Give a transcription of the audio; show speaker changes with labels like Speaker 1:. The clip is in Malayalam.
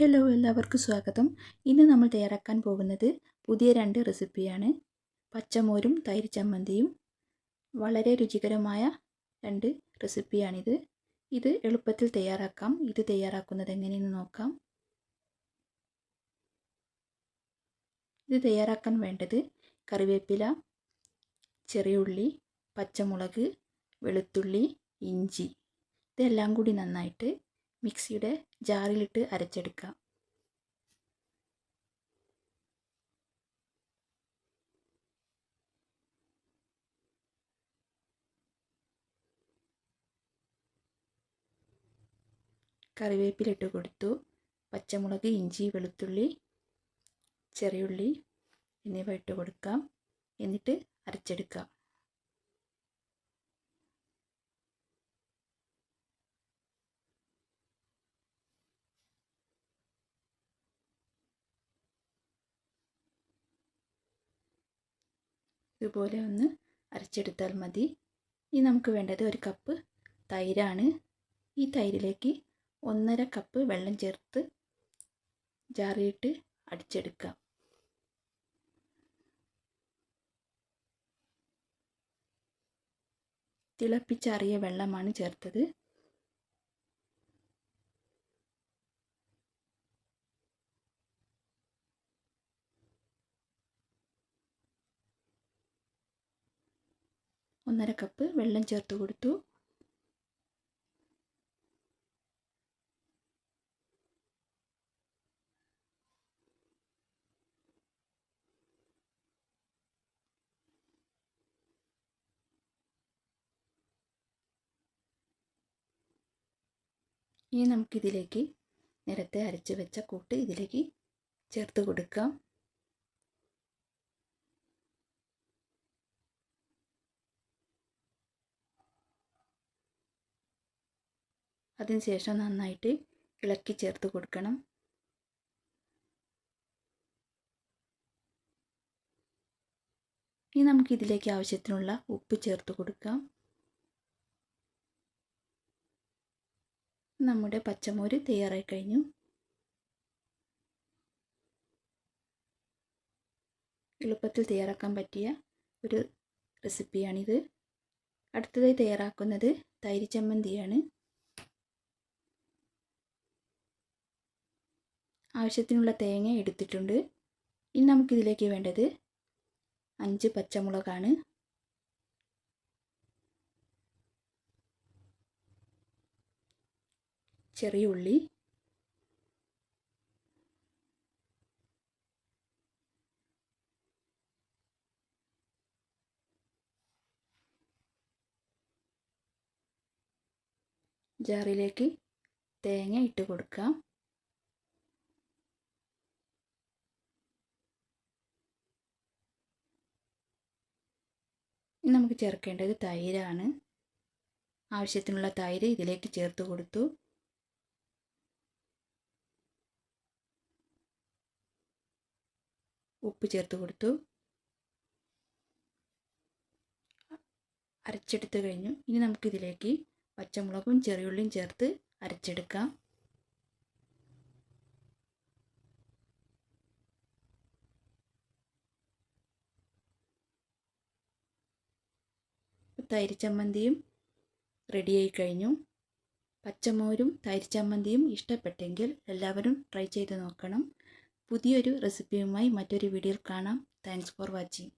Speaker 1: ഹലോ എല്ലാവർക്കും സ്വാഗതം. ഇന്ന് നമ്മൾ തയ്യാറാക്കാൻ പോകുന്നത് പുതിയ രണ്ട് റെസിപ്പിയാണ് പച്ചമോരും തൈര് ചമ്മന്തിയും. വളരെ രുചികരമായ രണ്ട് റെസിപ്പിയാണിത് ഇത് എളുപ്പത്തിൽ തയ്യാറാക്കാം. ഇത് തയ്യാറാക്കുന്നത് എങ്ങനെയെന്ന് നോക്കാം. ഇത് തയ്യാറാക്കാൻ വേണ്ടത് കറിവേപ്പില ചെറിയ ഉള്ളി പച്ചമുളക് വെളുത്തുള്ളി ഇഞ്ചി. ഇതെല്ലാം കൂടി നന്നായിട്ട് മിക്സിയുടെ ജാറിലിട്ട് അരച്ചെടുക്കാം. കറിവേപ്പിലിട്ട് കൊടുത്തു. പച്ചമുളക് ഇഞ്ചി വെളുത്തുള്ളി ചെറിയുള്ളി എന്നിവ ഇട്ട് കൊടുക്കാം. എന്നിട്ട് അരച്ചെടുക്കാം. ഇതുപോലെ ഒന്ന് അരച്ചെടുത്താൽ മതി. ഇനി നമുക്ക് വേണ്ടത് ഒരു കപ്പ് തൈരാണ്. ഈ തൈരിലേക്ക് ഒന്നര കപ്പ് വെള്ളം ചേർത്ത് ജാറിയിട്ട് അടിച്ചെടുക്കാം. തിളപ്പിച്ചാറിയ വെള്ളമാണ് ചേർത്തത്. ഒന്നര കപ്പ് വെള്ളം ചേർത്ത് കൊടുത്തു. ഇനി നമുക്കിതിലേക്ക് നേരത്തെ അരച്ച് വെച്ച കൂട്ട് ഇതിലേക്ക് ചേർത്ത് കൊടുക്കാം. അതിനുശേഷം നന്നായിട്ട് ഇളക്കി ചേർത്ത് കൊടുക്കണം. ഇനി നമുക്ക് ഇതിലേക്ക് ആവശ്യത്തിനുള്ള ഉപ്പ് ചേർത്ത് കൊടുക്കാം. നമ്മുടെ പച്ചമോര് തയ്യാറായി കഴിഞ്ഞു. എളുപ്പത്തിൽ തയ്യാറാക്കാൻ പറ്റിയ ഒരു റെസിപ്പിയാണിത്. അടുത്തതായി തയ്യാറാക്കുന്നത് തൈര് ചമ്മന്തിയാണ്. ആവശ്യത്തിനുള്ള തേങ്ങ എടുത്തിട്ടുണ്ട്. ഇനി നമുക്കിതിലേക്ക് വേണ്ടത് അഞ്ച് പച്ചമുളകാണ്. ചെറിയ ഉള്ളി. ജാറിലേക്ക് തേങ്ങ ഇട്ട് കൊടുക്കാം. ഇനി നമുക്ക് ചേർക്കേണ്ടത് തൈരാണ്. ആവശ്യത്തിനുള്ള തൈര് ഇതിലേക്ക് ചേർത്ത് കൊടുത്തു. ഉപ്പ് ചേർത്ത് കൊടുത്തു. അരച്ചെടുത്ത് കഴിഞ്ഞു. ഇനി നമുക്കിതിലേക്ക് പച്ചമുളകും ചെറിയുള്ളിയും ചേർത്ത് അരച്ചെടുക്കാം. തൈര് ചമ്മന്തിയും റെഡിയായി കഴിഞ്ഞു. പച്ചമോരും തൈര് ചമ്മന്തിയും ഇഷ്ടപ്പെട്ടെങ്കിൽ എല്ലാവരും ട്രൈ ചെയ്ത് നോക്കണം. പുതിയൊരു റെസിപ്പിയുമായി മറ്റൊരു വീഡിയോയിൽ കാണാം. Thanks for watching